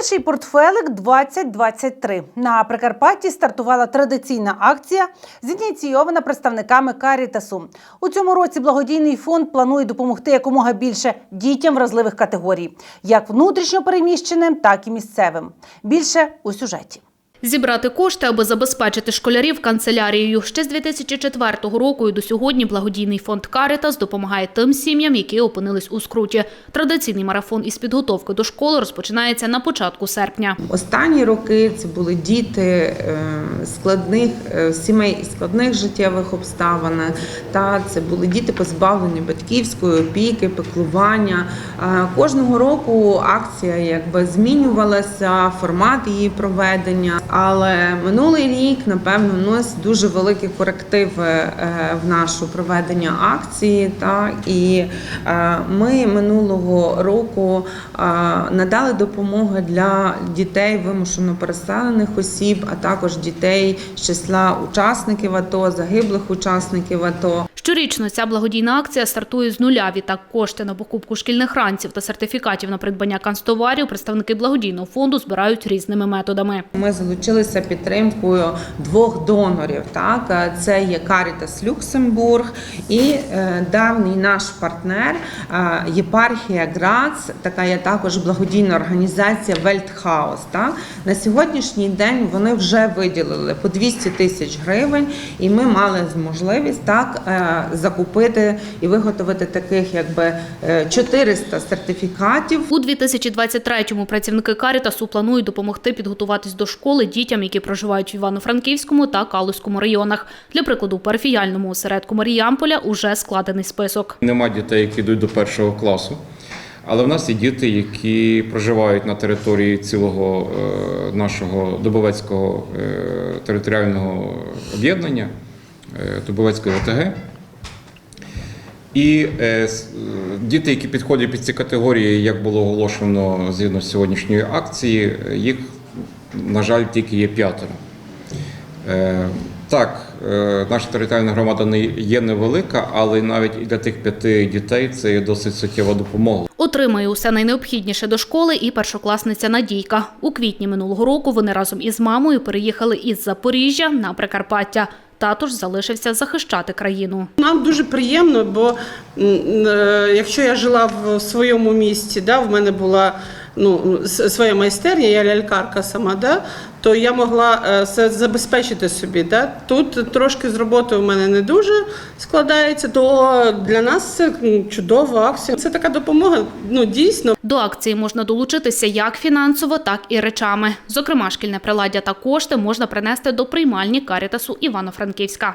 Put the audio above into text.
Перший портфелик 2023. На Прикарпатті стартувала традиційна акція, зініційована представниками Карітасу. У цьому році благодійний фонд планує допомогти якомога більше дітям вразливих категорій, як внутрішньо переміщеним, так і місцевим. Більше у сюжеті. Зібрати кошти, аби забезпечити школярів канцелярією. Ще з 2004 року і до сьогодні благодійний фонд «Карітас» допомагає тим сім'ям, які опинились у скруті. Традиційний марафон із підготовки до школи розпочинається на початку серпня. Останні роки це були діти е, складних е, сімей складних життєвих обставин. Та це були діти позбавлені батьківської опіки, піклування. Е, Кожного року акція якби змінювалася, формат її проведення. Але минулий рік, напевно, вносить дуже великі корективи е, в нашу проведення акції. Та і е, ми минулого року е, надали допомогу для дітей вимушено переселених осіб, а також дітей з числа учасників АТО, загиблих учасників АТО. Щорічно ця благодійна акція стартує з нуля. Відтак кошти на покупку шкільних ранців та сертифікатів на придбання канцтоварів представники благодійного фонду збирають різними методами. Ми залучилися підтримкою двох донорів. Так це є Caritas Люксембург і е, давній наш партнер е, єпархія Грац, така є також благодійна організація Вельтхаус. Так на сьогоднішній день вони вже виділили по 200 тисяч гривень, і ми мали можливість так е, закупити і виготовити таких, якби е, 400 сертифікатів. У 2023-му працівники Карітасу планують допомогти підготуватись до школи дітям, які проживають в Івано-Франківському та Калузькому районах. Для прикладу, парафіяльному осередку Маріямполя уже складений список. Нема дітей, які йдуть до першого класу. Але в нас є діти, які проживають на території цілого е, нашого Дубовецького е, територіального об'єднання, е, Дубовецької ОТГ. І е, е, діти, які підходять під ці категорії, як було оголошено згідно з сьогоднішньої акції, їх, на жаль, тільки є п'ятеро. Е, Так, е, наша територіальна громада не є невелика, але навіть і для тих п'яти дітей це є досить суттєва допомога. Отримає усе найнеобхідніше до школи і першокласниця Надійка. У квітні минулого року вони разом із мамою переїхали із Запоріжжя на Прикарпаття. Тато ж залишився захищати країну. Нам дуже приємно, бо е, якщо я жила в своєму місті, да, в мене була ну, своя майстерня, я лялькарка сама, да, то я могла це забезпечити собі. Да. Тут трошки з роботою в мене не дуже складається, то для нас це чудова акція. Це така допомога, ну дійсно. До акції можна долучитися як фінансово, так і речами. Зокрема, шкільне приладдя та кошти можна принести до приймальні Карітасу Івано-Франківська.